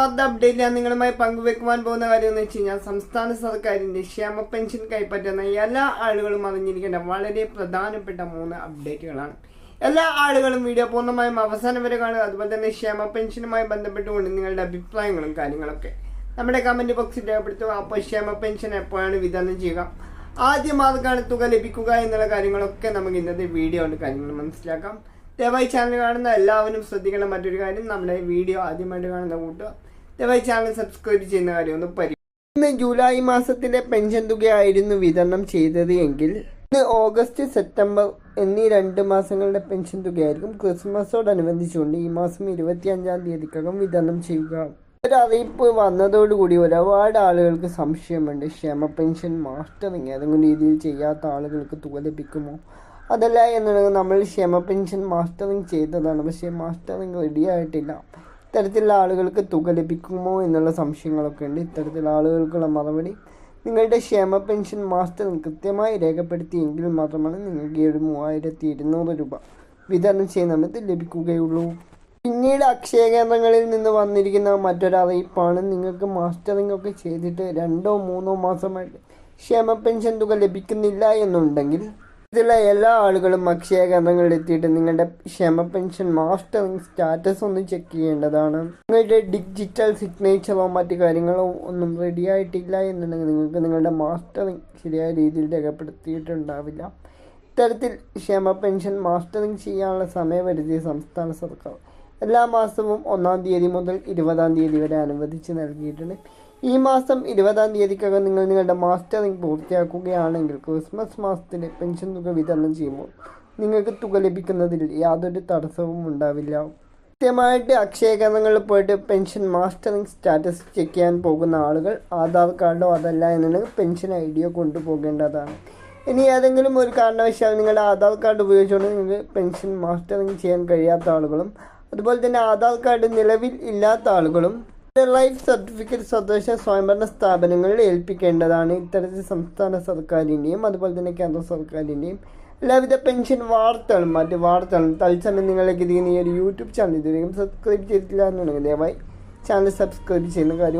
Update ഞാൻ നിങ്ങളുമായി പങ്കുവെക്കുവാൻ പോകുന്ന കാര്യം എന്ന് വെച്ച് കഴിഞ്ഞാൽ സംസ്ഥാന സർക്കാരിന്റെ ക്ഷേമ പെൻഷൻ കൈപ്പറ്റുന്ന എല്ലാ ആളുകളും അറിഞ്ഞിരിക്കേണ്ട വളരെ പ്രധാനപ്പെട്ട മൂന്ന് അപ്ഡേറ്റുകളാണ് എല്ലാ ആളുകളും വീഡിയോ പൂർണമായും അവസാനം വരെ കാണുക. അതുപോലെ തന്നെ ക്ഷേമ പെൻഷനുമായി ബന്ധപ്പെട്ടുകൊണ്ട് നിങ്ങളുടെ അഭിപ്രായങ്ങളും കാര്യങ്ങളൊക്കെ നമ്മുടെ കമന്റ് ബോക്സിൽ രേഖപ്പെടുത്തുക. അപ്പോൾ ക്ഷേമ പെൻഷൻ എപ്പോഴാണ് വിതരണം ചെയ്യുക? ആദ്യം ആർക്കാണ് തുക ലഭിക്കുക എന്നുള്ള കാര്യങ്ങളൊക്കെ നമുക്ക് ഇന്നത്തെ വീഡിയോ കൊണ്ട് കാര്യങ്ങൾ മനസ്സിലാക്കാം. ദയവായി ചാനൽ കാണുന്ന എല്ലാവരും ശ്രദ്ധിക്കണം. മറ്റൊരു കാര്യം നമ്മുടെ വീഡിയോ ആദ്യമായിട്ട് കാണുന്ന കൂട്ടുക ദയവായി ചാനൽ സബ്സ്ക്രൈബ് ചെയ്യുന്ന കാര്യം ഒന്ന് പരി ഇന്ന് ജൂലൈ മാസത്തിലെ പെൻഷൻ തുകയായിരുന്നു വിതരണം ചെയ്തത് എങ്കിൽ ഇന്ന് ഓഗസ്റ്റ് സെപ്റ്റംബർ എന്നീ രണ്ട് മാസങ്ങളുടെ പെൻഷൻ തുകയായിരിക്കും ക്രിസ്മസോടനുബന്ധിച്ചുകൊണ്ട് ഈ മാസം ഇരുപത്തി അഞ്ചാം തീയതിക്കകം വിതരണം ചെയ്യുക. ഒരു വന്നതോടുകൂടി ഒരുപാട് ആളുകൾക്ക് സംശയമുണ്ട്. ക്ഷേമ പെൻഷൻ മാസ്റ്ററിങ് ഏതെങ്കിലും രീതിയിൽ ചെയ്യാത്ത ആളുകൾക്ക് തുക ലഭിക്കുമോ? അതല്ല എന്നുണ്ടെങ്കിൽ നമ്മൾ ക്ഷമ പെൻഷൻ മാസ്റ്ററിങ് ചെയ്തതാണ്. പക്ഷേ മാസ്റ്ററിങ് റെഡി ആയിട്ടില്ല. ഇത്തരത്തിലുള്ള ആളുകൾക്ക് തുക ലഭിക്കുമോ എന്നുള്ള സംശയങ്ങളൊക്കെ ഉണ്ട്. ഇത്തരത്തിലുള്ള ആളുകൾക്കുള്ള മറുപടി നിങ്ങളുടെ ക്ഷേമ പെൻഷൻ മാസ്റ്ററിങ് കൃത്യമായി രേഖപ്പെടുത്തിയെങ്കിൽ മാത്രമാണ് നിങ്ങൾക്ക് ഈ ഒരു മൂവായിരത്തി ഇരുന്നൂറ് രൂപ വിതരണം ചെയ്യുന്ന സമയത്ത് ലഭിക്കുകയുള്ളൂ. പിന്നീട് അക്ഷയ കേന്ദ്രങ്ങളിൽ നിന്ന് വന്നിരിക്കുന്ന മറ്റൊരു അറിയിപ്പാണ് നിങ്ങൾക്ക് മാസ്റ്ററിംഗ് ഒക്കെ ചെയ്തിട്ട് രണ്ടോ മൂന്നോ മാസമായിട്ട് ക്ഷേമ പെൻഷൻ തുക ലഭിക്കുന്നില്ല എന്നുണ്ടെങ്കിൽ ഇതിലുള്ള എല്ലാ ആളുകളും അക്ഷയ കേന്ദ്രങ്ങളിൽ എത്തിയിട്ട് നിങ്ങളുടെ ക്ഷമ പെൻഷൻ മാസ്റ്ററിംഗ് സ്റ്റാറ്റസ് ഒന്ന് ചെക്ക് ചെയ്യേണ്ടതാണ്. നിങ്ങളുടെ ഡിജിറ്റൽ സിഗ്നേച്ചറോ മറ്റു കാര്യങ്ങളോ ഒന്നും റെഡി ആയിട്ടില്ല എന്നുണ്ടെങ്കിൽ നിങ്ങൾക്ക് നിങ്ങളുടെ മാസ്റ്ററിംഗ് ശരിയായ രീതിയിൽ രേഖപ്പെടുത്തിയിട്ടുണ്ടാവില്ല. ഇത്തരത്തിൽ ക്ഷേമ പെൻഷൻ മാസ്റ്ററിംഗ് ചെയ്യാനുള്ള സമയപരിധി സംസ്ഥാന സർക്കാർ എല്ലാ മാസവും ഒന്നാം തീയതി മുതൽ ഇരുപതാം തീയതി വരെ അനുവദിച്ച് നൽകിയിട്ടുണ്ട്. ഈ മാസം ഇരുപതാം തീയതിക്കകം നിങ്ങൾ നിങ്ങളുടെ മാസ്റ്ററിംഗ് പൂർത്തിയാക്കുകയാണെങ്കിൽ ക്രിസ്മസ് മാസത്തിലെ പെൻഷൻ തുക വിതരണം ചെയ്യുമ്പോൾ നിങ്ങൾക്ക് തുക ലഭിക്കുന്നതിൽ യാതൊരു തടസ്സവും ഉണ്ടാവില്ല. കൃത്യമായിട്ട് അക്ഷയ കേന്ദ്രങ്ങളിൽ പോയിട്ട് പെൻഷൻ മാസ്റ്ററിംഗ് സ്റ്റാറ്റസ് ചെക്ക് ചെയ്യാൻ പോകുന്ന ആളുകൾ ആധാർ കാർഡോ അതല്ല എന്നുണ്ടെങ്കിൽ പെൻഷൻ ഐ ഡിയോ കൊണ്ടുപോകേണ്ടതാണ്. ഇനി ഏതെങ്കിലും ഒരു കാരണവശാൽ നിങ്ങളുടെ ആധാർ കാർഡ് ഉപയോഗിച്ചുകൊണ്ട് നിങ്ങൾക്ക് പെൻഷൻ മാസ്റ്ററിംഗ് ചെയ്യാൻ കഴിയാത്ത ആളുകളും അതുപോലെ തന്നെ ആധാർ കാർഡ് നിലവിൽ ഇല്ലാത്ത ആളുകളും ലൈഫ് സർട്ടിഫിക്കറ്റ് സ്വദേശ സ്വയംഭരണ സ്ഥാപനങ്ങളിൽ ഏൽപ്പിക്കേണ്ടതാണ്. ഇത്തരത്തിൽ സംസ്ഥാന സർക്കാരിന്റെയും അതുപോലെ തന്നെ കേന്ദ്ര സർക്കാരിന്റെയും എല്ലാവിധ പെൻഷൻ വാർത്തകളും മറ്റ് വാർത്തകളും തത്സമയം നിങ്ങളിലേക്ക് എത്തിക്കുന്ന ഈ ഒരു യൂട്യൂബ് ചാനൽ ഇതുവരെയും സബ്സ്ക്രൈബ് ചെയ്തിട്ടില്ല എന്നുണ്ടെങ്കിൽ ദയവായി ചാനൽ സബ്സ്ക്രൈബ് ചെയ്യുന്ന കാര്യം